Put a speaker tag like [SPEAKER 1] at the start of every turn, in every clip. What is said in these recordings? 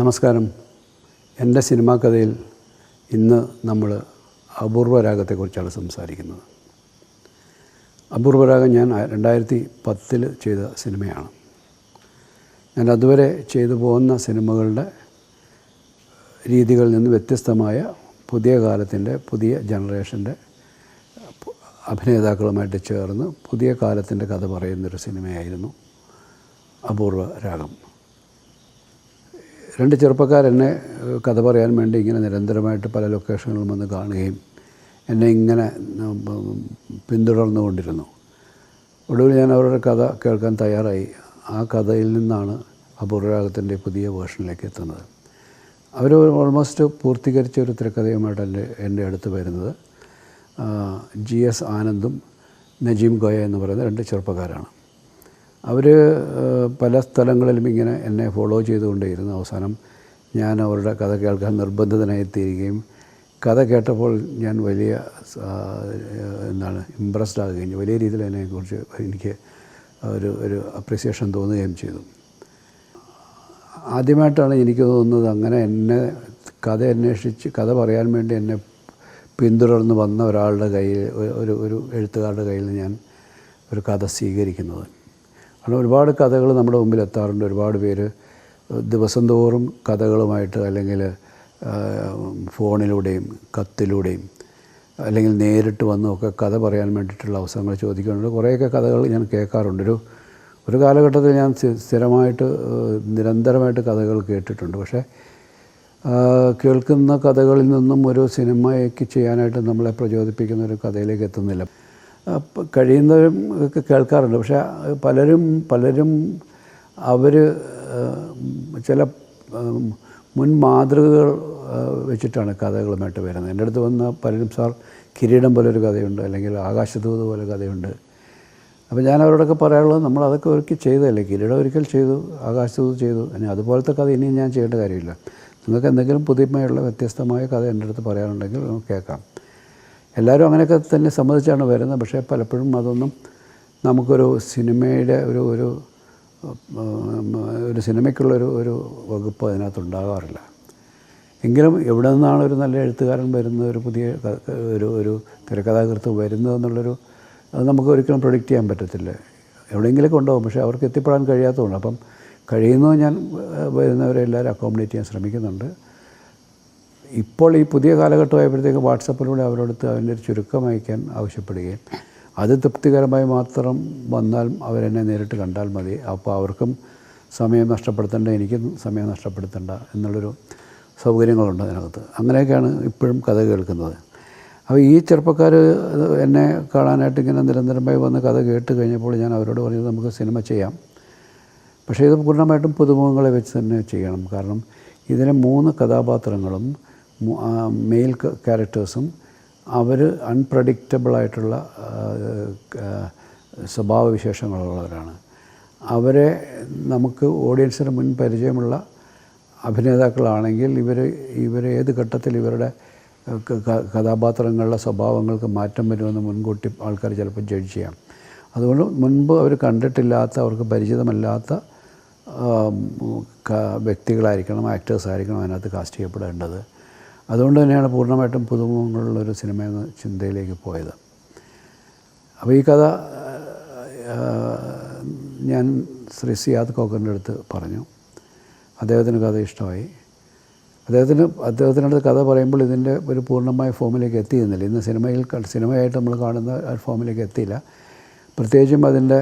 [SPEAKER 1] നമസ്കാരം. എന്റെ സിനിമാ കഥയിൽ ഇന്ന് നമ്മൾ അപൂർവ രാഗത്തെക്കുറിച്ചാണ് സംസാരിക്കുന്നത്. അപൂർവരാഗം ഞാൻ രണ്ടായിരത്തി പത്തിൽ ചെയ്ത സിനിമയാണ്. ഞാൻ അതുവരെ ചെയ്തു പോകുന്ന സിനിമകളുടെ രീതികളിൽ നിന്ന് വ്യത്യസ്തമായ പുതിയ കാലത്തിന്റെ പുതിയ ജനറേഷന്റെ അഭിനേതാക്കളുമായിട്ട് ചേർന്ന് പുതിയ കാലത്തിന്റെ കഥ പറയുന്നൊരു സിനിമയായിരുന്നു അപൂർവ രാഗം. രണ്ട് ചെറുപ്പക്കാരെന്നെ കഥ പറയാൻ വേണ്ടി ഇങ്ങനെ നിരന്തരമായിട്ട് പല ലൊക്കേഷനുകളും വന്ന് കാണുകയും എന്നെ ഇങ്ങനെ പിന്തുടർന്നുകൊണ്ടിരുന്നു. ഒടുവിൽ ഞാൻ അവരുടെ കഥ കേൾക്കാൻ തയ്യാറായി. ആ കഥയിൽ നിന്നാണ് അപൂർവരാഗത്തിന്റെ പുതിയ വേർഷനിലേക്ക് എത്തുന്നത്. അവർ ഓൾമോസ്റ്റ് പൂർത്തീകരിച്ച ഒരു തിരക്കഥയുമായിട്ട് എന്റെ എന്റെ അടുത്ത് വരുന്നത്. ജി എസ് ആനന്ദും നജീം ഗോയ എന്ന് പറയുന്ന രണ്ട് ചെറുപ്പക്കാരാണ്. അവർ പല സ്ഥലങ്ങളിലും ഇങ്ങനെ എന്നെ ഫോളോ ചെയ്തുകൊണ്ടേയിരുന്നു. അവസാനം ഞാൻ അവരുടെ കഥ കേൾക്കാൻ നിർബന്ധിതനായിത്തീരുകയും കഥ കേട്ടപ്പോൾ ഞാൻ വലിയ എന്താണ് ഇമ്പ്രസ്ഡ് ആകുകയും വലിയ രീതിയിൽ അതിനെക്കുറിച്ച് എനിക്ക് ഒരു ഒരു അപ്രിസിയേഷൻ തോന്നുകയും ചെയ്തു. ആദ്യമായിട്ടാണ് എനിക്ക് തോന്നുന്നത് അങ്ങനെ എന്നെ കഥ അന്വേഷിച്ച് കഥ പറയാൻ വേണ്ടി എന്നെ പിന്തുടർന്ന് വന്ന ഒരാളുടെ കയ്യിൽ ഒരു ഒരു എഴുത്തുകാരുടെ കയ്യിൽ ഞാൻ ഒരു കഥ സ്വീകരിക്കുന്നത്. കാരണം ഒരുപാട് കഥകൾ നമ്മുടെ മുമ്പിൽ എത്താറുണ്ട് ഒരുപാട് പേര് ദിവസം തോറും കഥകളുമായിട്ട് അല്ലെങ്കിൽ ഫോണിലൂടെയും കത്തിലൂടെയും അല്ലെങ്കിൽ നേരിട്ട് വന്നൊക്കെ കഥ പറയാൻ വേണ്ടിയിട്ടുള്ള അവസരങ്ങൾ ചോദിക്കുന്നുണ്ട് കുറേയൊക്കെ കഥകൾ ഞാൻ കേൾക്കാറുണ്ട്. ഒരു ഒരു കാലഘട്ടത്തിൽ ഞാൻ സ്ഥിരമായിട്ട് നിരന്തരമായിട്ട് കഥകൾ കേട്ടിട്ടുണ്ട്. പക്ഷേ കേൾക്കുന്ന കഥകളിൽ നിന്നും ഒരു സിനിമയ്ക്ക് ചെയ്യാനായിട്ട് നമ്മളെ പ്രചോദിപ്പിക്കുന്ന ഒരു കഥയിലേക്ക് എത്തുന്നില്ല. കഴിയുന്നവരും ഒക്കെ കേൾക്കാറുണ്ട്. പക്ഷേ പലരും പലരും അവർ ചില മുൻ മാതൃകകൾ വെച്ചിട്ടാണ് കഥകളുമായിട്ട് വരുന്നത്. എന്റെ അടുത്ത് വന്ന പലരും സാർ കിരീടം പോലെ ഒരു കഥയുണ്ട് അല്ലെങ്കിൽ ആകാശദൂത് പോലെ കഥയുണ്ട്. അപ്പോൾ ഞാൻ അവരോടൊക്കെ പറയാനുള്ളത് നമ്മൾ അതൊക്കെ ഒരിക്കൽ ചെയ്തതല്ലേ? കിരീടം ഒരിക്കൽ ചെയ്തു ആകാശദൂത് ചെയ്തു. ഇനി അതുപോലത്തെ കഥ ഇനിയും ഞാൻ ചെയ്യേണ്ട കാര്യമില്ല. നിങ്ങൾക്ക് എന്തെങ്കിലും പുതിയമായുള്ള വ്യത്യസ്തമായ കഥ എന്റെ അടുത്ത് പറയാനുണ്ടെങ്കിൽ കേൾക്കാം. എല്ലാവരും അങ്ങനെയൊക്കെ തന്നെ സമ്മതിച്ചാണ് വരുന്നത്. പക്ഷേ പലപ്പോഴും അതൊന്നും നമുക്കൊരു സിനിമയുടെ ഒരു ഒരു ഒരു സിനിമയ്ക്കുള്ളൊരു ഒരു വകുപ്പ് അതിനകത്ത് ഉണ്ടാകാറില്ല എങ്കിലും എവിടെ നിന്നാണ് ഒരു നല്ല എഴുത്തുകാരൻ വരുന്നത് ഒരു പുതിയ ഒരു ഒരു തിരക്കഥാകൃത്ത് വരുന്നത് എന്നുള്ളൊരു അത് നമുക്ക് ഒരിക്കലും പ്രൊഡിക്റ്റ് ചെയ്യാൻ പറ്റത്തില്ല. എവിടെയെങ്കിലൊക്കെ ഉണ്ടാവും. പക്ഷേ അവർക്ക് എത്തിപ്പെടാൻ കഴിയാത്തതുകൊണ്ട്. അപ്പം കഴിയുന്നത് ഞാൻ വരുന്നവരെ എല്ലാവരും അക്കോമഡേറ്റ് ചെയ്യാൻ ശ്രമിക്കുന്നുണ്ട്. ഇപ്പോൾ ഈ പുതിയ കാലഘട്ടമായപ്പോഴത്തേക്ക് വാട്സപ്പിലൂടെ അവരോടത്ത് അതിന്റെ ഒരു ചുരുക്കം അയക്കാൻ ആവശ്യപ്പെടുകയും അത് തൃപ്തികരമായി മാത്രം വന്നാൽ അവരെന്നെ നേരിട്ട് കണ്ടാൽ മതി. അപ്പോൾ അവർക്കും സമയം നഷ്ടപ്പെടുത്തേണ്ട എനിക്കും സമയം നഷ്ടപ്പെടുത്തേണ്ട എന്നുള്ളൊരു സൗകര്യങ്ങളുണ്ട് അതിനകത്ത്. അങ്ങനെയൊക്കെയാണ് ഇപ്പോഴും കഥ കേൾക്കുന്നത്. അപ്പോൾ ഈ ചെറുപ്പക്കാർ എന്നെ കാണാനായിട്ട് ഇങ്ങനെ നിരന്തരമായി വന്ന് കഥ കേട്ട് കഴിഞ്ഞപ്പോൾ ഞാൻ അവരോട് പറഞ്ഞത് നമുക്ക് സിനിമ ചെയ്യാം. പക്ഷേ ഇത് പൂർണമായിട്ടും പുതുമുഖങ്ങളെ വെച്ച് തന്നെ ചെയ്യണം. കാരണം ഇതിലെ മൂന്ന് കഥാപാത്രങ്ങളും മെയിൽ ക്യാരക്ടേഴ്സും അവർ അൺപ്രഡിക്റ്റബിളായിട്ടുള്ള സ്വഭാവവിശേഷങ്ങളുള്ളവരാണ്. അവരെ നമുക്ക് ഓഡിയൻസിന് മുൻ പരിചയമുള്ള അഭിനേതാക്കളാണെങ്കിൽ ഇവർ ഇവർ ഏത് ഘട്ടത്തിൽ ഇവരുടെ കഥാപാത്രങ്ങളുടെ സ്വഭാവങ്ങൾക്ക് മാറ്റം വരുമെന്ന് മുൻകൂട്ടി ആൾക്കാർ ചിലപ്പോൾ ജഡ്ജ് ചെയ്യാം. അതുകൊണ്ട് മുൻപ് അവർ കണ്ടിട്ടില്ലാത്ത അവർക്ക് പരിചിതമല്ലാത്ത വ്യക്തികളായിരിക്കണം ആക്ടേഴ്സ് ആയിരിക്കണം അതിനകത്ത് കാസ്റ്റ് ചെയ്യപ്പെടേണ്ടത്. അതുകൊണ്ട് തന്നെയാണ് പൂർണമായിട്ടും പുതുമുഖങ്ങളുള്ളൊരു സിനിമ എന്ന ചിന്തയിലേക്ക് പോയത്. അപ്പോൾ ഈ കഥ ഞാൻ ശ്രീ സിയാദ് കോക്കറിന്റെ അടുത്ത് പറഞ്ഞു. അദ്ദേഹത്തിന് കഥ ഇഷ്ടമായി. അദ്ദേഹത്തിന് അദ്ദേഹത്തിനടുത്ത് കഥ പറയുമ്പോൾ ഇതിന്റെ ഒരു പൂർണമായ ഫോമിലേക്ക് എത്തിയിരുന്നില്ല. ഇന്ന് സിനിമയിൽ സിനിമയായിട്ട് നമ്മൾ കാണുന്ന ഫോമിലേക്ക് എത്തിയില്ല. പ്രത്യേകിച്ചും അതിന്റെ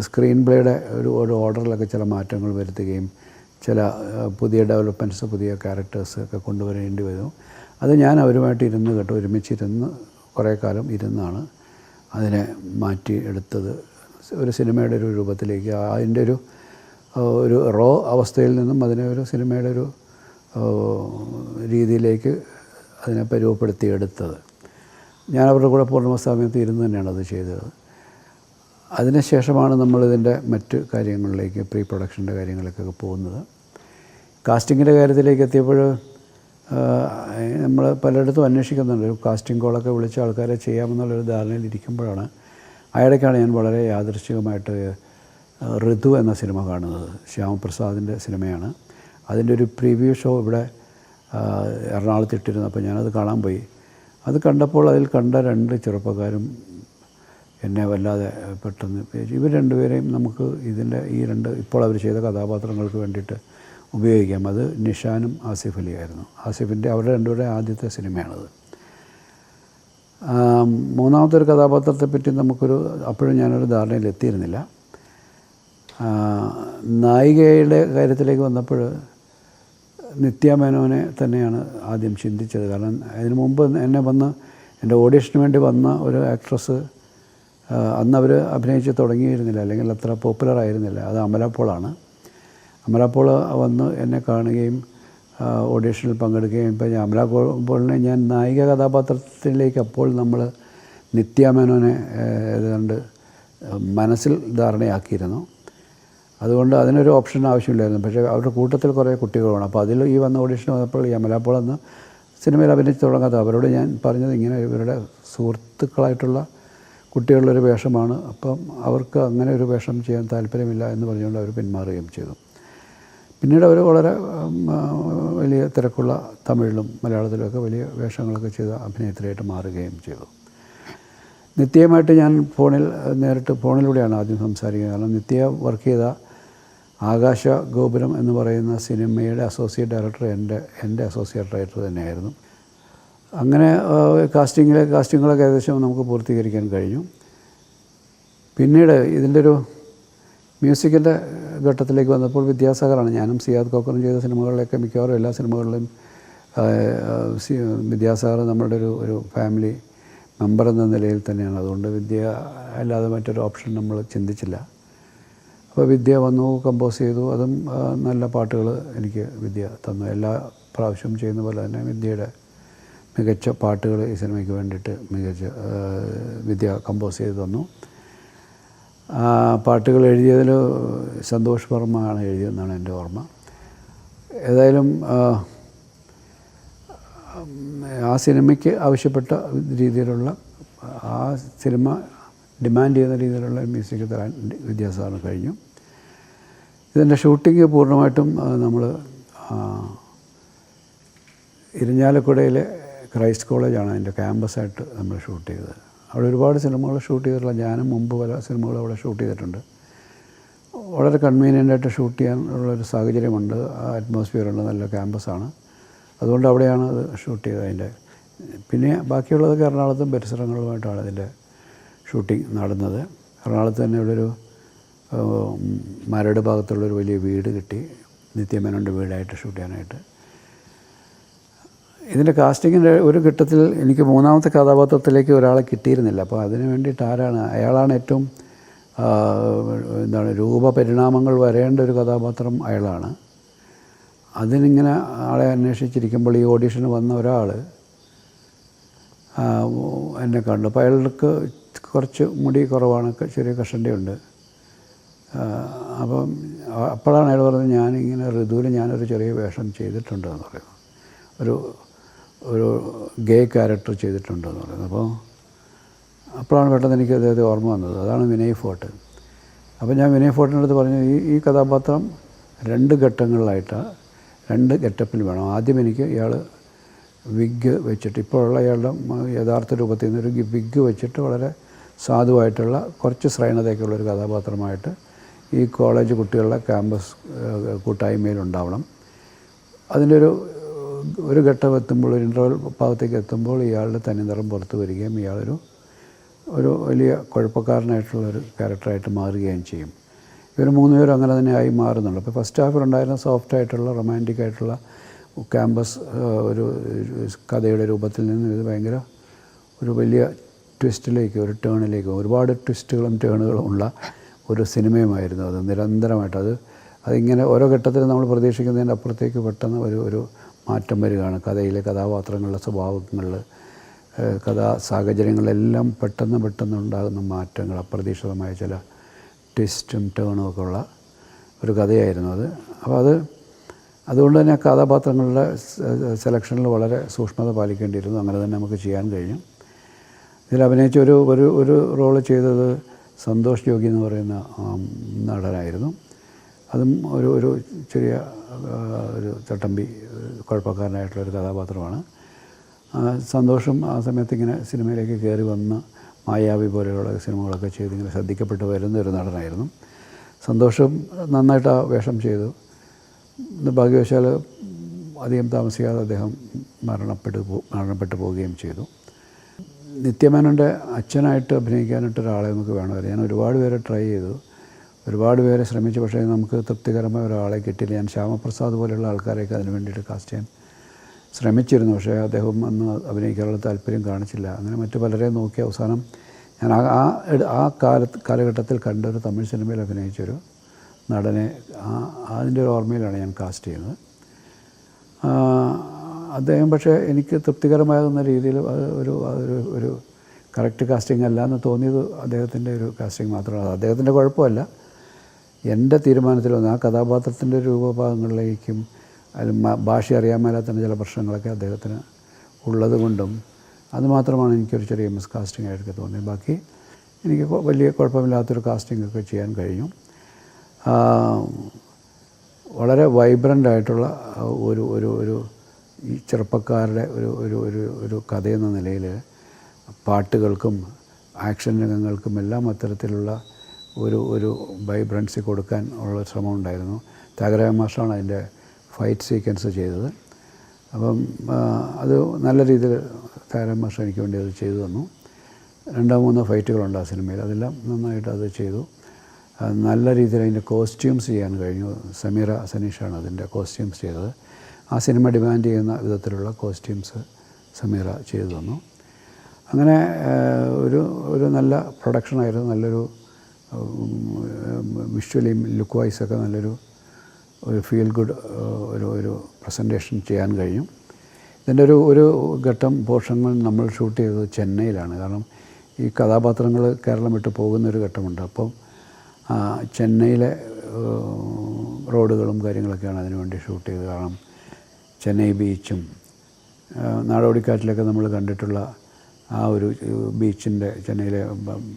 [SPEAKER 1] സ്ക്രീൻ പ്ലേയുടെ ഒരു ഒരു ഓർഡറിലൊക്കെ ചില മാറ്റങ്ങൾ വരുത്തുകയും ചില പുതിയ ഡെവലപ്മെന്റ്സ് പുതിയ ക്യാരക്ടേഴ്സ് ഒക്കെ കൊണ്ടുവരേണ്ടി വരും. അത് ഞാൻ അവരുമായിട്ട് ഇരുന്ന് കേട്ടോ ഒരുമിച്ചിരുന്ന് കുറേ കാലം ഇരുന്നാണ് അതിനെ മാറ്റി എടുത്തത്. ഒരു സിനിമയുടെ ഒരു രൂപത്തിലേക്ക് അതിന്റെ ഒരു ഒരു റോ അവസ്ഥയിൽ നിന്നും അതിനെ ഒരു സിനിമയുടെ ഒരു രീതിയിലേക്ക് അതിനെ പരുവപ്പെടുത്തിയെടുത്തത് ഞാൻ അവരുടെ കൂടെ പൂർണ സമയത്ത് ഇരുന്ന് തന്നെയാണ് അത് ചെയ്തത്. അതിനുശേഷമാണ് നമ്മളിതിന്റെ മറ്റ് കാര്യങ്ങളിലേക്ക് പ്രീ പ്രൊഡക്ഷന്റെ കാര്യങ്ങളിലേക്കൊക്കെ പോകുന്നത്. കാസ്റ്റിങ്ങിന്റെ കാര്യത്തിലേക്ക് എത്തിയപ്പോൾ നമ്മൾ പലയിടത്തും അന്വേഷിക്കുന്നുണ്ട്. കാസ്റ്റിംഗ് കോളൊക്കെ വിളിച്ച് ആൾക്കാരെ ചെയ്യാമെന്നുള്ളൊരു ധാരണയിൽ ഇരിക്കുമ്പോഴാണ് അയാളേക്കാണ് ഞാൻ വളരെ യാദൃശ്ചികമായിട്ട് ഋതു എന്ന സിനിമ കാണുന്നത്. ശ്യാമപ്രസാദിന്റെ സിനിമയാണ്. അതിന്റെ ഒരു പ്രീവ്യൂ ഷോ ഇവിടെ ആ, എറണാകുളത്ത് ഇട്ടിരുന്നു. അപ്പോൾ ഞാനത് കാണാൻ പോയി. അത് കണ്ടപ്പോൾ അതിൽ കണ്ട രണ്ട് ചെറുപ്പക്കാരും എന്നെ വല്ലാതെ പെട്ടെന്ന് ഇവർ രണ്ടുപേരെയും നമുക്ക് ഇതിന്റെ ഈ രണ്ട് ഇപ്പോൾ അവർ ചെയ്ത കഥാപാത്രങ്ങൾക്ക് വേണ്ടിയിട്ട് ഉപയോഗിക്കാം. അത് നിഷാനും ആസിഫ് അലിയായിരുന്നു. ആസിഫിന്റെ അവരുടെ രണ്ടുപേരുടെ ആദ്യത്തെ സിനിമയാണത്. മൂന്നാമത്തെ ഒരു കഥാപാത്രത്തെ പറ്റി നമുക്കൊരു അപ്പോഴും ഞാനൊരു ധാരണയിൽ എത്തിയിരുന്നില്ല. നായികയുടെ കാര്യത്തിലേക്ക് വന്നപ്പോൾ നിത്യ മേനോനെ തന്നെയാണ് ആദ്യം ചിന്തിച്ചത്. കാരണം അതിന് മുമ്പ് എന്നെ വന്ന് എന്റെ ഓഡിഷന് വേണ്ടി വന്ന ഒരു ആക്ട്രസ് അന്ന് അവർ അഭിനയിച്ച് തുടങ്ങിയിരുന്നില്ല. അല്ലെങ്കിൽ അത്ര പോപ്പുലർ ആയിരുന്നില്ല. അത് അമല അമലപ്പോളാണ് അമലപ്പോൾ വന്ന് എന്നെ കാണുകയും ഓഡീഷനിൽ പങ്കെടുക്കുകയും ഇപ്പം അമലപ്പോളിനെ ഞാൻ നായിക കഥാപാത്രത്തിലേക്ക് അപ്പോൾ നമ്മൾ നിത്യാമേനോനെ ഏതാണ്ട് മനസ്സിൽ ധാരണയാക്കിയിരുന്നു. അതുകൊണ്ട് അതിനൊരു ഓപ്ഷൻ ആവശ്യമില്ലായിരുന്നു. പക്ഷേ അവരുടെ കൂട്ടത്തിൽ കുറേ കുട്ടികളാണ് അപ്പോൾ അതിൽ ഈ വന്ന ഓഡീഷൻ വന്നപ്പോൾ ഈ എന്ന സിനിമയിൽ അഭിനയിച്ച് തുടങ്ങാത്ത അവരോട് ഞാൻ പറഞ്ഞത് ഇങ്ങനെ ഇവരുടെ സുഹൃത്തുക്കളായിട്ടുള്ള കുട്ടികളുടെ ഒരു വേഷമാണ്. അപ്പം അവർക്ക് അങ്ങനെ ഒരു വേഷം ചെയ്യാൻ താല്പര്യമില്ല എന്ന് പറഞ്ഞുകൊണ്ട് അവർ പിന്മാറുകയും ചെയ്തു. പിന്നീട് അവർ വളരെ വലിയ തിരക്കുള്ള തമിഴിലും മലയാളത്തിലുമൊക്കെ വലിയ വേഷങ്ങളൊക്കെ ചെയ്ത അഭിനേത്രിയായിട്ട് മാറുകയും ചെയ്തു. നിത്യമായിട്ട് ഞാൻ ഫോണിൽ നേരിട്ട് ഫോണിലൂടെയാണ് ആദ്യം സംസാരിക്കുന്നത് കാരണം നിത്യ വർക്ക് ചെയ്ത ആകാശ ഗോപുരം എന്ന് പറയുന്ന സിനിമയുടെ അസോസിയേറ്റ് ഡയറക്ടർ എന്റെ എന്റെ അസോസിയേറ്റ് ഡയറക്ടർ തന്നെയായിരുന്നു. അങ്ങനെ കാസ്റ്റിങ്ങിലെ കാസ്റ്റിങ്ങുകളൊക്കെ ഏകദേശം നമുക്ക് പൂർത്തീകരിക്കാൻ കഴിഞ്ഞു. പിന്നീട് ഇതിന്റെ ഒരു മ്യൂസിക്കിന്റെ ഘട്ടത്തിലേക്ക് വന്നപ്പോൾ വിദ്യാസാഗറാണ്. ഞാനും സിയാദ് കോക്കറും ചെയ്ത സിനിമകളിലൊക്കെ മിക്കവാറും എല്ലാ സിനിമകളിലും വിദ്യാസാഗർ നമ്മുടെ ഒരു ഒരു ഫാമിലി മെമ്പർ എന്ന നിലയിൽ തന്നെയാണ്. അതുകൊണ്ട് വിദ്യ അല്ലാതെ മറ്റൊരു ഓപ്ഷൻ നമ്മൾ ചിന്തിച്ചില്ല. അപ്പോൾ വിദ്യ വന്നു കമ്പോസ് ചെയ്തു. അതും നല്ല പാട്ടുകൾ എനിക്ക് വിദ്യ തന്നു. എല്ലാ പ്രാവശ്യവും ചെയ്യുന്ന പോലെ തന്നെ വിദ്യയുടെ മികച്ച പാട്ടുകൾ ഈ സിനിമയ്ക്ക് വേണ്ടിയിട്ട് മികച്ച വിദ്യ കമ്പോസ് ചെയ്ത് തന്നു. പാട്ടുകൾ എഴുതിയതിൽ സന്തോഷ് വർമ്മ ആണ് എഴുതിയതെന്നാണ് എന്റെ ഓർമ്മ. ഏതായാലും ആ, സിനിമയ്ക്ക് ആവശ്യപ്പെട്ട രീതിയിലുള്ള ആ സിനിമ ഡിമാൻഡ് ചെയ്യുന്ന രീതിയിലുള്ള മ്യൂസിക് തരാൻ വിദ്യാസാറിന് കഴിഞ്ഞു. ഇതിന്റെ ഷൂട്ടിംഗ് പൂർണമായിട്ടും നമ്മൾ ഇരിഞ്ഞാലക്കുടയിലെ ക്രൈസ്റ്റ് കോളേജാണ് അതിന്റെ ക്യാമ്പസായിട്ട് നമ്മൾ ഷൂട്ട് ചെയ്തത്. അവിടെ ഒരുപാട് സിനിമകൾ ഷൂട്ട് ചെയ്തിട്ടുള്ള ഞാനും മുമ്പ് പല സിനിമകൾ അവിടെ ഷൂട്ട് ചെയ്തിട്ടുണ്ട്. വളരെ കൺവീനിയന്റായിട്ട് ഷൂട്ട് ചെയ്യാനുള്ളൊരു സാഹചര്യമുണ്ട്. ആ അറ്റ്മോസ്ഫിയർ ഉണ്ട് നല്ല ക്യാമ്പസാണ് അതുകൊണ്ട് അവിടെയാണ് അത് ഷൂട്ട് ചെയ്തത് അതിന്റെ. പിന്നെ ബാക്കിയുള്ളതൊക്കെ എറണാകുളത്തും പരിസരങ്ങളുമായിട്ടാണ് അതിന്റെ ഷൂട്ടിംഗ് നടന്നത്. എറണാകുളത്ത് തന്നെ ഉള്ളൊരു മരട് ഭാഗത്തുള്ളൊരു വലിയ വീട് കിട്ടി. നിത്യമേനോന്റെ വീടായിട്ട് ഷൂട്ട് ചെയ്യാനായിട്ട്. ഇതിന്റെ കാസ്റ്റിങ്ങിന്റെ ഒരു ഘട്ടത്തിൽ എനിക്ക് മൂന്നാമത്തെ കഥാപാത്രത്തിലേക്ക് ഒരാളെ കിട്ടിയിരുന്നില്ല. അപ്പോൾ അതിന് വേണ്ടിയിട്ട് ആരാണ്? അയാളാണ് ഏറ്റവും എന്താണ് രൂപപരിണാമങ്ങൾ വരേണ്ട ഒരു കഥാപാത്രം അയാളാണ്. അതിനിങ്ങനെ ആളെ അന്വേഷിച്ചിരിക്കുമ്പോൾ ഈ ഓഡീഷന് വന്ന ഒരാൾ എന്നെ കണ്ടു. അപ്പോൾ അയാൾക്ക് കുറച്ച് മുടി കുറവാണ് ചെറിയ കഷണ്ടിയുണ്ട് അപ്പം അപ്പോഴാണ് അയാൾ പറഞ്ഞത് ഞാനിങ്ങനെ ഋതുവിൽ ഞാനൊരു ചെറിയ വേഷം ചെയ്തിട്ടുണ്ടെന്ന് പറയുന്നത് ഒരു ഒരു ഗേ ക്യാരക്ടർ ചെയ്തിട്ടുണ്ടെന്ന് പറയുന്നത്. അപ്പോൾ അപ്പോഴാണ് പെട്ടെന്ന് എനിക്ക് അദ്ദേഹത്തെ ഓർമ്മ വന്നത്. അതാണ് വിനയ് ഫോർട്ട്. അപ്പോൾ ഞാൻ വിനയ് ഫോർട്ടിന്റെ അടുത്ത് പറഞ്ഞു ഈ ഈ കഥാപാത്രം രണ്ട് ഘട്ടങ്ങളിലായിട്ട് രണ്ട് ഗെറ്റപ്പിൽ വേണം. ആദ്യം എനിക്ക് ഇയാൾ വിഗ് വെച്ചിട്ട് ഇപ്പോഴുള്ള ഇയാളുടെ യഥാർത്ഥ രൂപത്തിൽ നിന്നൊരു ഒരു വിഗ് വെച്ചിട്ട് വളരെ സാധുവായിട്ടുള്ള കുറച്ച് ശ്രേണതയൊക്കെയുള്ള ഒരു കഥാപാത്രമായിട്ട് ഈ കോളേജ് കുട്ടികളുടെ ക്യാമ്പസ് കൂട്ടായ്മയിലുണ്ടാവണം അതിന്റെ ഒരു ഒരു ഘട്ടം എത്തുമ്പോൾ ഒരു ഇന്റർവൽ ഭാഗത്തേക്ക് എത്തുമ്പോൾ ഇയാളുടെ തനിനിറം പുറത്തു വരികയും ഇയാളൊരു ഒരു വലിയ കുഴപ്പക്കാരനായിട്ടുള്ള ഒരു ക്യാരക്ടറായിട്ട് മാറുകയും ചെയ്യും. ഇവർ മൂന്നുപേരും അങ്ങനെ തന്നെ ആയി മാറുന്നുണ്ട്. അപ്പോൾ ഫസ്റ്റ് ഹാഫിലുണ്ടായിരുന്ന സോഫ്റ്റ് ആയിട്ടുള്ള റൊമാന്റിക് ആയിട്ടുള്ള ക്യാമ്പസ് ഒരു കഥയുടെ രൂപത്തിൽ നിന്ന് ഇത് ഭയങ്കര ഒരു വലിയ ട്വിസ്റ്റിലേക്ക് ഒരു ടേണിലേക്ക് ഒരുപാട് ട്വിസ്റ്റുകളും ടേണുകളും ഉള്ള ഒരു സിനിമയുമായിരുന്നു. അത് നിരന്തരമായിട്ട് അത് അതിങ്ങനെ ഓരോ ഘട്ടത്തിലും നമ്മൾ പ്രതീക്ഷിക്കുന്നതിന്റെ അപ്പുറത്തേക്ക് പെട്ടെന്ന് ഒരു ഒരു മാറ്റം വരികയാണ്. കഥയിലെ കഥാപാത്രങ്ങളുടെ സ്വഭാവങ്ങളിൽ കഥാ സാഹചര്യങ്ങളെല്ലാം പെട്ടെന്ന് പെട്ടെന്ന് ഉണ്ടാകുന്ന മാറ്റങ്ങൾ അപ്രതീക്ഷിതമായ ചില ട്വിസ്റ്റും ടേണും ഒക്കെ ഉള്ള ഒരു കഥയായിരുന്നു അത്. അപ്പോൾ അത് അതുകൊണ്ട് തന്നെ കഥാപാത്രങ്ങളുടെ സെലക്ഷനിൽ വളരെ സൂക്ഷ്മത പാലിക്കേണ്ടിയിരുന്നു. അങ്ങനെ തന്നെ നമുക്ക് ചെയ്യാൻ കഴിഞ്ഞു. ഇതിൽ അഭിനയിച്ച ഒരു ഒരു ഒരു റോൾ ചെയ്തത് സന്തോഷ് യോഗി എന്ന് പറയുന്ന നടനായിരുന്നു. അതും ഒരു ഒരു ചെറിയ ഒരു ചട്ടമ്പി കുഴപ്പക്കാരനായിട്ടുള്ള ഒരു കഥാപാത്രമാണ്. സന്തോഷം ആ സമയത്ത് ഇങ്ങനെ സിനിമയിലേക്ക് കയറി വന്ന് മായാവി പോലെയുള്ള സിനിമകളൊക്കെ ചെയ്ത് ഇങ്ങനെ ശ്രദ്ധിക്കപ്പെട്ട് വരുന്ന ഒരു നടനായിരുന്നു. സന്തോഷം നന്നായിട്ട് ആ വേഷം ചെയ്തു. ഭാഗ്യവശാൽ അധികം താമസിക്കാതെ അദ്ദേഹം മരണപ്പെട്ടു മരണപ്പെട്ടു പോവുകയും ചെയ്തു. നിത്യമേനോന്റെ അച്ഛനായിട്ട് അഭിനയിക്കാനായിട്ട് ഒരാളെ നമുക്ക് വേണമായിരുന്നു. ഞാൻ ഒരുപാട് പേരെ ട്രൈ ചെയ്തു. ഒരുപാട് പേരെ ശ്രമിച്ചു പക്ഷേ നമുക്ക് തൃപ്തികരമായ ഒരാളെ കിട്ടില്ല. ഞാൻ ശ്യാമപ്രസാദ് പോലെയുള്ള ആൾക്കാരെയൊക്കെ അതിന് വേണ്ടിയിട്ട് കാസ്റ്റ് ചെയ്യാൻ ശ്രമിച്ചിരുന്നു പക്ഷേ അദ്ദേഹം അന്ന് അഭിനയിക്കാനുള്ള താല്പര്യം കാണിച്ചില്ല. അങ്ങനെ മറ്റു പലരെയും നോക്കി അവസാനം ഞാൻ ആ ആ കാലത്ത് കാലഘട്ടത്തിൽ കണ്ട ഒരു തമിഴ് സിനിമയിൽ അഭിനയിച്ചൊരു നടനെ ആ അതിന്റെ ഒരു ഓർമ്മയിലാണ് ഞാൻ കാസ്റ്റ് ചെയ്യുന്നത്. അദ്ദേഹം പക്ഷേ എനിക്ക് തൃപ്തികരമാകുന്ന രീതിയിൽ ഒരു അതൊരു ഒരു കറക്റ്റ് കാസ്റ്റിംഗ് അല്ല എന്ന് തോന്നിയത് അദ്ദേഹത്തിന്റെ ഒരു കാസ്റ്റിംഗ് മാത്രമാണ്. അദ്ദേഹത്തിന്റെ കുഴപ്പമല്ല. എന്റെ തീരുമാനത്തിൽ വന്ന് ആ കഥാപാത്രത്തിന്റെ രൂപഭാഗങ്ങളിലേക്കും അതിൽ ഭാഷ അറിയാൻ ചില പ്രശ്നങ്ങളൊക്കെ അദ്ദേഹത്തിന് ഉള്ളതുകൊണ്ടും അതുമാത്രമാണ് അത് മാത്രമാണ് എനിക്കൊരു ചെറിയ മിസ് കാസ്റ്റിംഗ് ആയിട്ട് തോന്നിയത്. ബാക്കി എനിക്ക് വലിയ കുഴപ്പമില്ലാത്തൊരു കാസ്റ്റിംഗ് ഒക്കെ ചെയ്യാൻ കഴിഞ്ഞു. വളരെ വൈബ്രന്റ് ആയിട്ടുള്ള ഒരു ഒരു ഒരു ഈ ചെറുപ്പക്കാരുടെ ഒരു ഒരു ഒരു ഒരു കഥയെന്ന നിലയിൽ പാട്ടുകൾക്കും ആക്ഷൻ രംഗങ്ങൾക്കും എല്ലാം അത്തരത്തിലുള്ള ഒരു ഒരു വൈബ്രൻസി കൊടുക്കാൻ ഉള്ള ശ്രമം ഉണ്ടായിരുന്നു ത്യാഗരായ മാഷാണ് അതിന്റെ ഫൈറ്റ് സീക്വൻസ് ചെയ്തത്. അപ്പം അത് നല്ല രീതിയിൽ ത്യാഗരായ മാഷ എനിക്ക് വേണ്ടി അത് ചെയ്തു തന്നു. രണ്ടോ മൂന്നോ ഫൈറ്റുകളുണ്ട് ആ സിനിമയിൽ. അതെല്ലാം നന്നായിട്ട് അത് ചെയ്തു. നല്ല രീതിയിൽ അതിന്റെ കോസ്റ്റ്യൂംസ് ചെയ്യാൻ കഴിഞ്ഞു. സമീറ സനീഷാണ് അതിന്റെ കോസ്റ്റ്യൂംസ് ചെയ്തത്. ആ സിനിമ ഡിമാൻഡ് ചെയ്യുന്ന വിധത്തിലുള്ള കോസ്റ്റ്യൂംസ് സമീറ ചെയ്തു തന്നു. അങ്ങനെ ഒരു ഒരു നല്ല പ്രൊഡക്ഷനായിരുന്നു നല്ലൊരു വിഷ്വലിയും ലുക്ക് വൈസൊക്കെ നല്ലൊരു ഒരു ഫീൽ ഗുഡ് ഒരു ഒരു പ്രസന്റേഷൻ ചെയ്യാൻ കഴിഞ്ഞു ഇതിന്റെ ഒരു ഒരു ഘട്ടം പോർഷങ്ങൾ നമ്മൾ ഷൂട്ട് ചെയ്തത് ചെന്നൈയിലാണ്. കാരണം ഈ കഥാപാത്രങ്ങൾ കേരളം വിട്ട് പോകുന്നൊരു ഘട്ടമുണ്ട്. അപ്പം ചെന്നൈയിലെ റോഡുകളും കാര്യങ്ങളൊക്കെയാണ് അതിനുവേണ്ടി ഷൂട്ട് ചെയ്തത്. കാരണം ചെന്നൈ ബീച്ചും നാടോടിക്കാറ്റിലൊക്കെ നമ്മൾ കണ്ടിട്ടുള്ള ആ ഒരു ബീച്ചിന്റെ ചെന്നൈയിലെ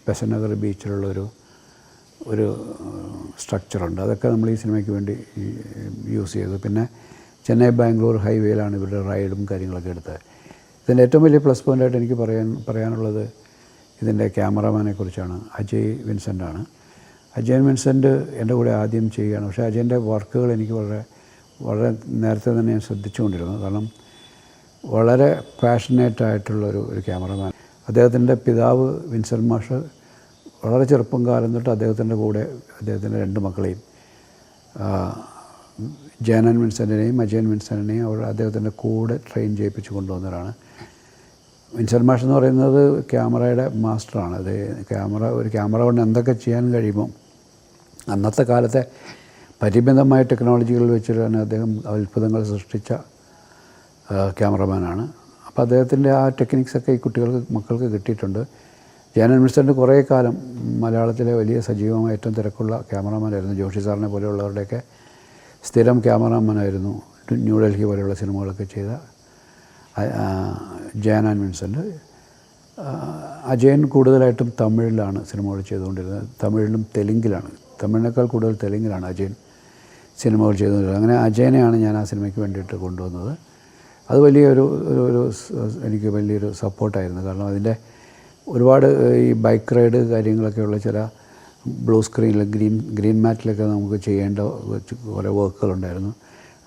[SPEAKER 1] ബെസനഗർ ബീച്ചിലുള്ളൊരു ഒരു സ്ട്രക്ചറുണ്ട് അതൊക്കെ നമ്മൾ ഈ സിനിമയ്ക്ക് വേണ്ടി യൂസ് ചെയ്തു പിന്നെ ചെന്നൈ ബാംഗ്ലൂർ ഹൈവേയിലാണ് ഇവരുടെ റൈഡും കാര്യങ്ങളൊക്കെ എടുത്തത്. ഇതിന്റെ ഏറ്റവും വലിയ പ്ലസ് പോയിന്റായിട്ട് എനിക്ക് പറയാൻ പറയാനുള്ളത് ഇതിന്റെ ക്യാമറമാനെ കുറിച്ചാണ്. അജയ് വിൻസെന്റ് ആണ് അജയൻ വിൻസെന്റ് എന്റെ കൂടെ ആദ്യം ചെയ്യുകയാണ്. പക്ഷേ അജയന്റെ വർക്കുകൾ എനിക്ക് വളരെ വളരെ നേരത്തെ തന്നെ ഞാൻ ശ്രദ്ധിച്ചുകൊണ്ടിരുന്നു. കാരണം വളരെ പാഷനേറ്റ് ആയിട്ടുള്ളൊരു ഒരു ക്യാമറമാൻ അദ്ദേഹത്തിന്റെ പിതാവ് വിൻസെന്റ് മാഷ് വളരെ ചെറുപ്പം കാലം തൊട്ട് അദ്ദേഹത്തിന്റെ കൂടെ അദ്ദേഹത്തിന്റെ രണ്ട് മക്കളെയും ജാനൻ വിൻസെന്റിനെയും അജയൻ വിൻസെന്റിനെയും അവർ അദ്ദേഹത്തിന്റെ കൂടെ ട്രെയിൻ ചെയ്യിപ്പിച്ച് കൊണ്ടുവന്നവരാണ്. വിൻസെന്റ് മാഷ് എന്ന് പറയുന്നത് ക്യാമറയുടെ മാസ്റ്ററാണ്. അത് ക്യാമറ ഒരു ക്യാമറ കൊണ്ട് എന്തൊക്കെ ചെയ്യാൻ കഴിയുമോ അന്നത്തെ കാലത്തെ പരിമിതമായ ടെക്നോളജികൾ തന്നെ അദ്ദേഹം അത്ഭുതങ്ങൾ സൃഷ്ടിച്ച ക്യാമറമാനാണ്. അപ്പോൾ അദ്ദേഹത്തിന്റെ ആ ടെക്നിക്സൊക്കെ ഈ കുട്ടികൾക്ക് മക്കൾക്ക് കിട്ടിയിട്ടുണ്ട്. ജാനൻ മിനിസ്റ്ററിന്റെ കുറേ കാലം മലയാളത്തിലെ വലിയ സജീവമായ ഏറ്റവും തിരക്കുള്ള ക്യാമറമാനായിരുന്നു ജോഷി സാറിനെ പോലെയുള്ളവരുടെയൊക്കെ സ്ഥിരം ക്യാമറാമാനായിരുന്നു ന്യൂഡൽഹി പോലെയുള്ള സിനിമകളൊക്കെ ചെയ്ത ആ- മിൻസന്റ് അജയൻ കൂടുതലായിട്ടും തമിഴിലാണ് സിനിമകൾ ചെയ്തുകൊണ്ടിരുന്നത്. തമിഴിലും തെലുങ്കിലാണ്. തമിഴിനേക്കാൾ കൂടുതൽ തെലുങ്കിലാണ് അജയൻ സിനിമകൾ ചെയ്തുകൊണ്ടിരുന്നത്. അങ്ങനെ അജയനെയാണ് ഞാൻ ആ സിനിമയ്ക്ക് വേണ്ടിയിട്ട് കൊണ്ടുവന്നത്. അത് വലിയൊരു ഒരു ഒരു എനിക്ക് വലിയൊരു സപ്പോർട്ടായിരുന്നു. കാരണം അതിന്റെ ഒരുപാട് ഈ ബൈക്ക് റൈഡ് കാര്യങ്ങളൊക്കെ ഉള്ള ചില ബ്ലൂ സ്ക്രീനിൽ ഗ്രീൻ ഗ്രീൻ മാറ്റിലൊക്കെ നമുക്ക് ചെയ്യേണ്ട കുറേ വർക്കുകളുണ്ടായിരുന്നു.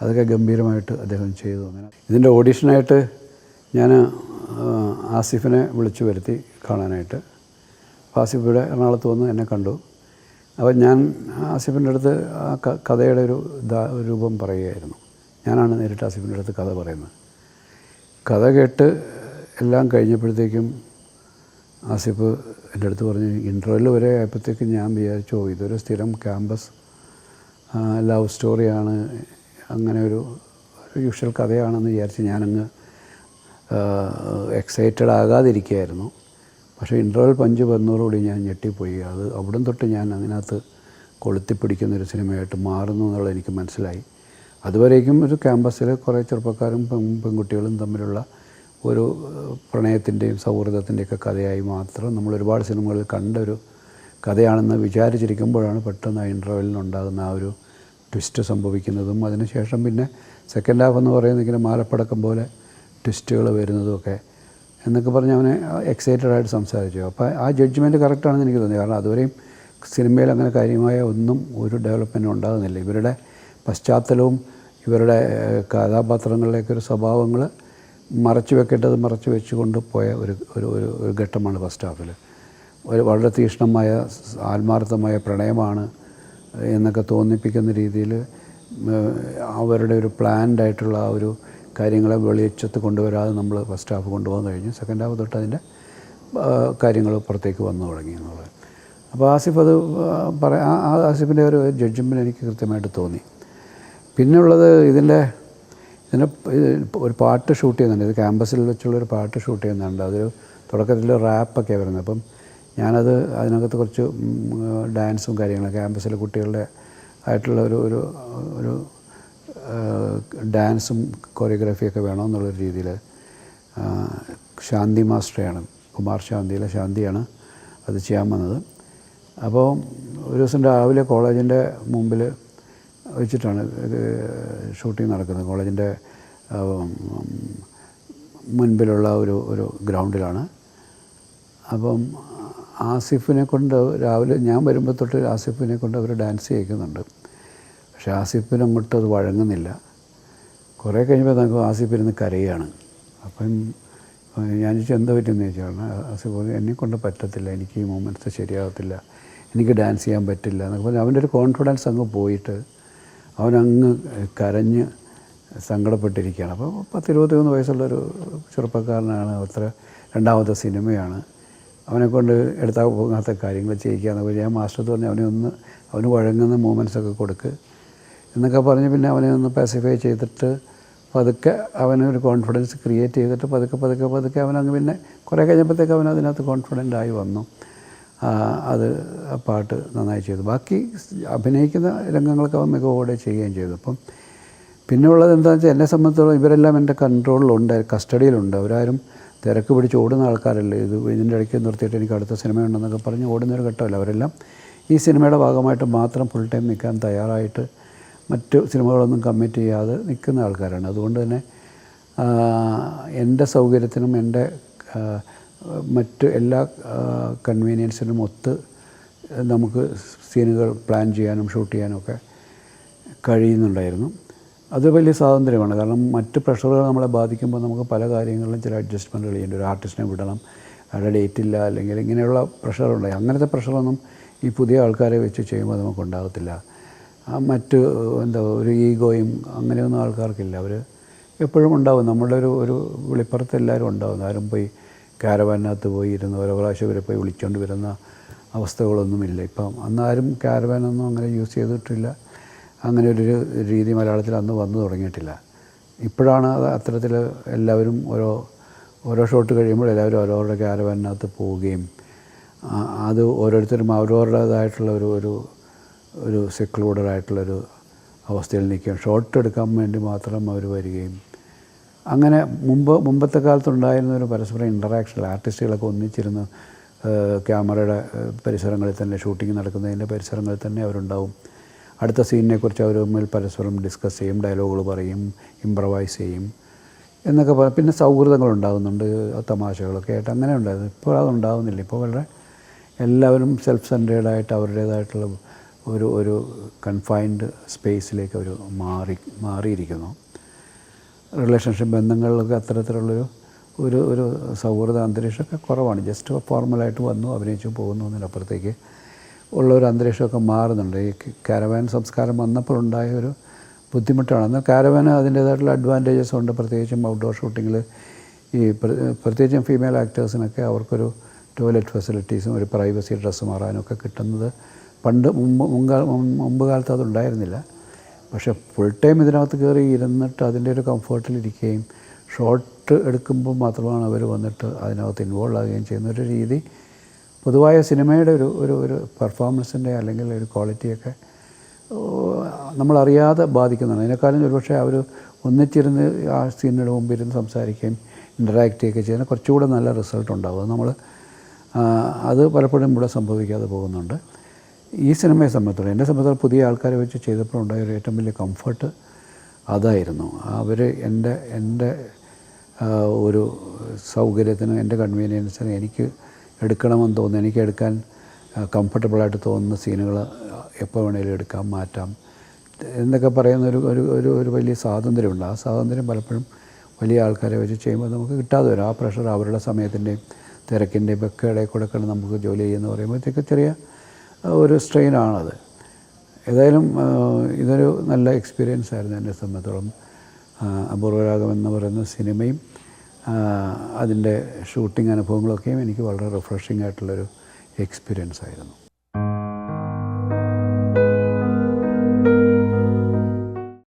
[SPEAKER 1] അതൊക്കെ ഗംഭീരമായിട്ട് അദ്ദേഹം ചെയ്തു. അങ്ങനെ ഇതിന്റെ ഓഡീഷനായിട്ട് ഞാൻ ആസിഫിനെ വിളിച്ചു വരുത്തി കാണാനായിട്ട്. ആസിഫ് ഇവിടെ എറണാകുളത്ത് വന്ന് എന്നെ കണ്ടു. അപ്പോൾ ഞാൻ ആസിഫിന്റെ അടുത്ത് ആ കഥയുടെ ഒരു രൂപം പറയുകയായിരുന്നു. ഞാനാണ് നേരിട്ട് ആസിഫിന്റെ അടുത്ത് കഥ പറയുന്നത്. കഥ കേട്ട് എല്ലാം കഴിഞ്ഞപ്പോഴത്തേക്കും ആസിഫ് എന്റെ അടുത്ത് പറഞ്ഞു ഇന്റർവെൽ വരെ ആയപ്പോഴത്തേക്ക് ഞാൻ വിചാരിച്ചു "ഓ, ഇതൊരു സ്ഥിരം ക്യാമ്പസ് ലവ് സ്റ്റോറിയാണ് അങ്ങനെ ഒരു യൂഷ്വൽ കഥയാണെന്ന് വിചാരിച്ച് ഞാനങ്ങ് എക്സൈറ്റഡ് ആകാതിരിക്കുകയായിരുന്നു. പക്ഷേ ഇന്റർവെൽ പഞ്ച് വന്നതോടുകൂടി ഞാൻ ഞെട്ടിപ്പോയി. അത് അവിടം തൊട്ട് ഞാൻ അതിനകത്ത് കൊളുത്തിപ്പിടിക്കുന്നൊരു സിനിമയായിട്ട് മാറുന്നു എന്നുള്ളത് എനിക്ക് മനസ്സിലായി. അതുവരേക്കും ഒരു ക്യാമ്പസിൽ കുറേ ചെറുപ്പക്കാരും പെൺ പെൺകുട്ടികളും തമ്മിലുള്ള ഒരു പ്രണയത്തിന്റെയും സൗഹൃദത്തിന്റെയൊക്കെ കഥയായി മാത്രം നമ്മൾ ഒരുപാട് സിനിമകളിൽ കണ്ട ഒരു കഥയാണെന്ന് വിചാരിച്ചിരിക്കുമ്പോഴാണ് പെട്ടെന്ന് ആ ഇന്റർവെല്ലിനുണ്ടാകുന്ന ആ ഒരു ട്വിസ്റ്റ് സംഭവിക്കുന്നതും. അതിനുശേഷം പിന്നെ സെക്കൻഡ് ഹാഫ് എന്ന് പറയുന്നത് ഇങ്ങനെ മാലപ്പടക്കം പോലെ ട്വിസ്റ്റുകൾ വരുന്നതുമൊക്കെ എന്നൊക്കെ പറഞ്ഞ് അവനെ എക്സൈറ്റഡ് ആയിട്ട് സംസാരിച്ചു. അപ്പോൾ ആ ജഡ്ജ്മെന്റ് കറക്റ്റാണെന്ന് എനിക്ക് തോന്നി. കാരണം അതുവരെയും സിനിമയിൽ അങ്ങനെ കാര്യമായ ഒന്നും ഒരു ഡെവലപ്മെന്റും ഉണ്ടാകുന്നില്ല. ഇവരുടെ പശ്ചാത്തലവും ഇവരുടെ കഥാപാത്രങ്ങളിലേക്കൊരു സ്വഭാവങ്ങൾ മറച്ചു വെക്കേണ്ടത് മറച്ചു വെച്ചുകൊണ്ട് പോയ ഒരു ഒരു ഒരു ഘട്ടമാണ് ഫസ്റ്റ് ഹാഫിൽ ഒരു വളരെ തീക്ഷ്ണമായ ആത്മാർത്ഥമായ പ്രണയമാണ് എന്നൊക്കെ തോന്നിപ്പിക്കുന്ന രീതിയിൽ അവരുടെ ഒരു പ്ലാൻഡ് ആയിട്ടുള്ള ആ ഒരു കാര്യങ്ങളെ വെളിച്ചത്ത് കൊണ്ടുവരാതെ നമ്മൾ ഫസ്റ്റ് ഹാഫ് കൊണ്ടുപോകാൻ കഴിഞ്ഞു. സെക്കൻഡ് ഹാഫ് തൊട്ട് അതിന്റെ കാര്യങ്ങൾ പുറത്തേക്ക് വന്നു തുടങ്ങി എന്നുള്ളത്. അപ്പോൾ ആസിഫ് അത് പറയാ ആ ആസിഫിന്റെ ഒരു ജഡ്ജ്മെന്റ് എനിക്ക് കൃത്യമായിട്ട് തോന്നി. പിന്നെയുള്ളത് ഇതിന്റെ ഇതിന് ഒരു പാട്ട് ഷൂട്ട് ചെയ്യുന്നുണ്ട്. ഇത് ക്യാമ്പസിൽ വെച്ചുള്ളൊരു പാട്ട് ഷൂട്ട് ചെയ്യുന്നുണ്ട്. അതൊരു തുടക്കത്തിൽ റാപ്പൊക്കെ വരുന്നത്. അപ്പം ഞാനത് അതിനകത്ത് കുറച്ച് ഡാൻസും കാര്യങ്ങളും ക്യാമ്പസിലെ കുട്ടികളുടെ ആയിട്ടുള്ള ഒരു ഒരു ഒരു ഡാൻസും കൊറിയോഗ്രാഫിയൊക്കെ വേണമെന്നുള്ളൊരു രീതിയിൽ ശാന്തി മാസ്റ്ററെയാണ്. കുമാർ ശാന്തിയിലെ ശാന്തിയാണ് അത് ചെയ്യാൻ വന്നത്. അപ്പോൾ ഒരു ദിവസം രാവിലെ കോളേജിന്റെ മുമ്പിൽ വെച്ചിട്ടാണ് ഷൂട്ടിംഗ് നടക്കുന്നത്. കോളേജിന്റെ മുൻപിലുള്ള ഒരു ഒരു ഗ്രൗണ്ടിലാണ്. അപ്പം ആസിഫിനെ കൊണ്ട് രാവിലെ ഞാൻ വരുമ്പോൾ തൊട്ട് ആസിഫിനെ കൊണ്ട് അവർ ഡാൻസ് ചെയ്യിക്കുന്നുണ്ട്. പക്ഷേ ആസിഫിന് അങ്ങോട്ട് അത് വഴങ്ങുന്നില്ല. കുറേ കഴിയുമ്പോൾ നമുക്ക് ആസിഫിരുന്ന് കരയാണ്. അപ്പം ഞാൻ ചോദിച്ചു എന്താ പറ്റുമെന്ന് ചോദിച്ചാണ് ആസിഫ് എന്നെ കൊണ്ട് പറ്റത്തില്ല. എനിക്ക് ഈ മൂമെന്റ്സ് ശരിയാകത്തില്ല എനിക്ക് ഡാൻസ് ചെയ്യാൻ പറ്റില്ല. എന്നൊക്കെ പറഞ്ഞാൽ അവന്റെ ഒരു കോൺഫിഡൻസ് അങ്ങ് പോയിട്ട് അവനങ്ങ് കരഞ്ഞ് സങ്കടപ്പെട്ടിരിക്കുകയാണ്. അപ്പോൾ പത്ത് ഇരുപത്തിമൂന്ന് വയസ്സുള്ളൊരു ചെറുപ്പക്കാരനാണ്. അത്ര രണ്ടാമത്തെ സിനിമയാണ്. അവനെ കൊണ്ട് എടുത്താൽ പോകാത്ത കാര്യങ്ങൾ ചെയ്യിക്കുക എന്നൊക്കെ ഞാൻ മാസ്റ്റർ പറഞ്ഞ് അവനെ ഒന്ന് അവന് വഴങ്ങുന്ന മൂമെന്റ്സൊക്കെ കൊടുക്ക് എന്നൊക്കെ പറഞ്ഞ് പിന്നെ അവനെ ഒന്ന് പാസിഫൈ ചെയ്തിട്ട് പതുക്കെ അവനൊരു കോൺഫിഡൻസ് ക്രിയേറ്റ് ചെയ്തിട്ട് പതുക്കെ പതുക്കെ പതുക്കെ അവനങ്ങ് പിന്നെ കുറേ കഴിഞ്ഞപ്പോഴത്തേക്ക് അവൻ അതിനകത്ത് കോൺഫിഡന്റ് ആയി വന്നു. അത് പാട്ട് നന്നായി ചെയ്തു. ബാക്കി അഭിനയിക്കുന്ന രംഗങ്ങളൊക്കെ മികവോടെ ചെയ്യുകയും ചെയ്തു. അപ്പം പിന്നെ ഉള്ളത് എന്താണെന്ന് വെച്ചാൽ എന്നെ സംബന്ധിച്ചിടത്തോളം ഇവരെല്ലാം എന്റെ കൺട്രോളിലുണ്ട് കസ്റ്റഡിയിലുണ്ട്. അവരാരും തിരക്ക് പിടിച്ച് ഓടുന്ന ആൾക്കാരല്ല. ഇത് ഇതിന്റെ ഇടയ്ക്ക് നിർത്തിയിട്ട് എനിക്ക് അടുത്ത സിനിമയുണ്ടെന്നൊക്കെ പറഞ്ഞ് ഓടുന്നൊരു ഘട്ടമല്ല. അവരെല്ലാം ഈ സിനിമയുടെ ഭാഗമായിട്ട് മാത്രം ഫുൾ ടൈം നിൽക്കാൻ തയ്യാറായിട്ട് മറ്റു സിനിമകളൊന്നും കമ്മിറ്റ് ചെയ്യാതെ നിൽക്കുന്ന ആൾക്കാരാണ്. അതുകൊണ്ട് തന്നെ എന്റെ സൗകര്യത്തിനും എന്റെ മറ്റ് എല്ലാ കൺവീനിയൻസിനും ഒത്ത് നമുക്ക് സീനുകൾ പ്ലാൻ ചെയ്യാനും ഷൂട്ട് ചെയ്യാനും ഒക്കെ കഴിയുന്നുണ്ടായിരുന്നു. അത് വലിയ സ്വാതന്ത്ര്യമാണ്. കാരണം മറ്റ് പ്രഷറുകൾ നമ്മളെ ബാധിക്കുമ്പോൾ നമുക്ക് പല കാര്യങ്ങളിലും ചില അഡ്ജസ്റ്റ്മെന്റുകൾ ചെയ്യേണ്ടി ഒരു ആർട്ടിസ്റ്റിനെ വിടണം അയാളുടെ ഡേറ്റ് ഇല്ല അല്ലെങ്കിൽ ഇങ്ങനെയുള്ള പ്രഷറുണ്ടായി അങ്ങനത്തെ പ്രഷറൊന്നും ഈ പുതിയ ആൾക്കാരെ വെച്ച് ചെയ്യുമ്പോൾ നമുക്ക് ഉണ്ടാകത്തില്ല. മറ്റ് എന്താ ഒരു ഈഗോയും അങ്ങനെയൊന്നും ആൾക്കാർക്കില്ല. അവർ എപ്പോഴും ഉണ്ടാവും. നമ്മളുടെ ഒരു ഒരു വെളിപ്പുറത്ത് എല്ലാവരും ഉണ്ടാവും. ആരും പോയി കാരവാനകത്ത് പോയി ഇരുന്ന് ഓരോ പ്രാവശ്യം ഇവരെ പോയി വിളിച്ചുകൊണ്ട് വരുന്ന അവസ്ഥകളൊന്നുമില്ല. ഇപ്പം അന്നാരും കാരവാനൊന്നും അങ്ങനെ യൂസ് ചെയ്തിട്ടില്ല. അങ്ങനെ ഒരു രീതി മലയാളത്തിൽ അന്ന് വന്നു തുടങ്ങിയിട്ടില്ല. ഇപ്പോഴാണ് അത് അത്തരത്തിൽ എല്ലാവരും ഓരോ ഓരോ ഷോട്ട് കഴിയുമ്പോൾ എല്ലാവരും ഓരോരുടെ ക്യാരവാനകത്ത് പോവുകയും അത് ഓരോരുത്തരും അവരവരുടേതായിട്ടുള്ള ഒരു ഒരു ഒരു സെക്ലൂഡഡ് ആയിട്ടുള്ളൊരു അവസ്ഥയിൽ നിൽക്കുകയും ഷോട്ട് എടുക്കാൻ വേണ്ടി മാത്രം അവർ വരികയും അങ്ങനെ മുമ്പ് മുമ്പത്തെ കാലത്തുണ്ടായിരുന്ന ഒരു പരസ്പരം ഇന്ററാക്ഷൻ ആർട്ടിസ്റ്റുകളൊക്കെ ഒന്നിച്ചിരുന്ന് ക്യാമറയുടെ പരിസരങ്ങളിൽ തന്നെ ഷൂട്ടിംഗ് നടക്കുന്നതിന്റെ പരിസരങ്ങളിൽ തന്നെ അവരുണ്ടാവും. അടുത്ത സീനിനെക്കുറിച്ച് അവർ തമ്മിൽ പരസ്പരം ഡിസ്കസ് ചെയ്യും ഡയലോഗുകൾ പറയും ഇമ്പ്രവൈസ് ചെയ്യും എന്നൊക്കെ പറ പിന്നെ സൗഹൃദങ്ങൾ ഉണ്ടാകുന്നുണ്ട് തമാശകളൊക്കെ ആയിട്ട് അങ്ങനെ ഉണ്ടായിരുന്നു. ഇപ്പോൾ അതുണ്ടാകുന്നില്ല ഇപ്പോൾ വളരെ എല്ലാവരും സെൽഫ് സെന്റേഡായിട്ട് അവരുടേതായിട്ടുള്ള ഒരു ഒരു കൺഫൈൻഡ് സ്പേസിലേക്ക് അവർ മാറി മാറിയിരിക്കുന്നു. റിലേഷൻഷിപ്പ് ബന്ധങ്ങളിലൊക്കെ അത്തരത്തിലുള്ളൊരു ഒരു ഒരു സൗഹൃദ അന്തരീക്ഷമൊക്കെ കുറവാണ്. ജസ്റ്റ് ഫോർമലായിട്ട് വന്നു അഭിനയിച്ചു പോകുന്നു എന്നതിനപ്പുറത്തേക്ക് ഉള്ള ഒരു അന്തരീക്ഷമൊക്കെ മാറുന്നുണ്ട്. ഈ കാരവാൻ സംസ്കാരം വന്നപ്പോൾ ഉണ്ടായ ഒരു ബുദ്ധിമുട്ടാണ്. എന്നാൽ കാരവാന് അതിന്റേതായിട്ടുള്ള അഡ്വാന്റേജസ് ഉണ്ട്. പ്രത്യേകിച്ചും ഔട്ട്ഡോർ ഷൂട്ടിങ്ങിൽ ഈ പ്ര- പ്രത്യേകിച്ചും ഫീമെയിൽ ആക്ടേഴ്സിനൊക്കെ അവർക്കൊരു ടോയ്ലറ്റ് ഫെസിലിറ്റീസും ഒരു പ്രൈവസി ഡ്രസ്സ് മാറാനും ഒക്കെ കിട്ടുന്നത് പണ്ട് മുമ്പ് മുൻകാല മുമ്പ് കാലത്ത് അതുണ്ടായിരുന്നില്ല പക്ഷേ ഫുൾ ടൈം ഇതിനകത്ത് കയറി ഇരുന്നിട്ട് അതിന്റെ ഒരു കംഫർട്ടിലിരിക്കുകയും ഷോർട്ട് എടുക്കുമ്പോൾ മാത്രമാണ് അവർ വന്നിട്ട് അതിനകത്ത് ഇൻവോൾവ് ആകുകയും ചെയ്യുന്ന ഒരു രീതി. പൊതുവായ സിനിമയുടെ ഒരു ഒരു ഒരു പെർഫോമൻസിന്റെ അല്ലെങ്കിൽ ഒരു ക്വാളിറ്റിയൊക്കെ നമ്മളറിയാതെ ബാധിക്കുന്നതാണ്. അതിനേക്കാളും ഒരുപക്ഷെ അവർ ഒന്നിച്ചിരുന്ന് ആ സീനിയുടെ മുമ്പ് ഇരുന്ന് സംസാരിക്കുകയും ഇന്ററാക്റ്റ് ചെയ്യുകയൊക്കെ ചെയ്യുന്ന കുറച്ചുകൂടെ നല്ല റിസൾട്ട് ഉണ്ടാവും. നമ്മൾ അത് പലപ്പോഴും ഇവിടെ സംഭവിക്കാതെ പോകുന്നുണ്ട്. ഈ സിനിമയെ സംബന്ധിച്ചിടത്തോളം എന്റെ സംബന്ധിച്ചിടത്തോളം പുതിയ ആൾക്കാരെ വെച്ച് ചെയ്തപ്പോൾ ഉണ്ടായ ഒരു ഏറ്റവും വലിയ കംഫർട്ട് അതായിരുന്നു. അവർ എന്റെ എന്റെ ഒരു സൗകര്യത്തിനും എന്റെ കൺവീനിയൻസിനും എനിക്ക് എടുക്കണമെന്ന് തോന്നുന്നു. എനിക്ക് എടുക്കാൻ കംഫർട്ടബിളായിട്ട് തോന്നുന്ന സീനുകൾ എപ്പോൾ വേണേലും എടുക്കാം മാറ്റാം. എന്നൊക്കെ പറയുന്ന ഒരു ഒരു ഒരു വലിയ സ്വാതന്ത്ര്യമുണ്ട്. ആ സ്വാതന്ത്ര്യം പലപ്പോഴും വലിയ ആൾക്കാരെ വെച്ച് ചെയ്യുമ്പോൾ നമുക്ക് കിട്ടാതെ വരും. ആ പ്രഷർ അവരുടെ സമയത്തിന്റെയും തിരക്കിന്റെയും ഒക്കെ ഇടയിൽ കൂടെ കണ്ട് നമുക്ക് ജോലി ചെയ്യുന്ന പറയുമ്പോഴത്തേക്ക് ചെറിയ ഒരു സ്ട്രെയിനാണത്. ഏതായാലും ഇതൊരു നല്ല എക്സ്പീരിയൻസ് ആയിരുന്നു എന്നെ സംബന്ധിച്ചോളം. അപൂർവരാഗം എന്ന് പറയുന്ന സിനിമയും അതിന്റെ ഷൂട്ടിംഗ് അനുഭവങ്ങളൊക്കെയും എനിക്ക് വളരെ റിഫ്രഷിംഗ് ആയിട്ടുള്ളൊരു എക്സ്പീരിയൻസ് ആയിരുന്നു.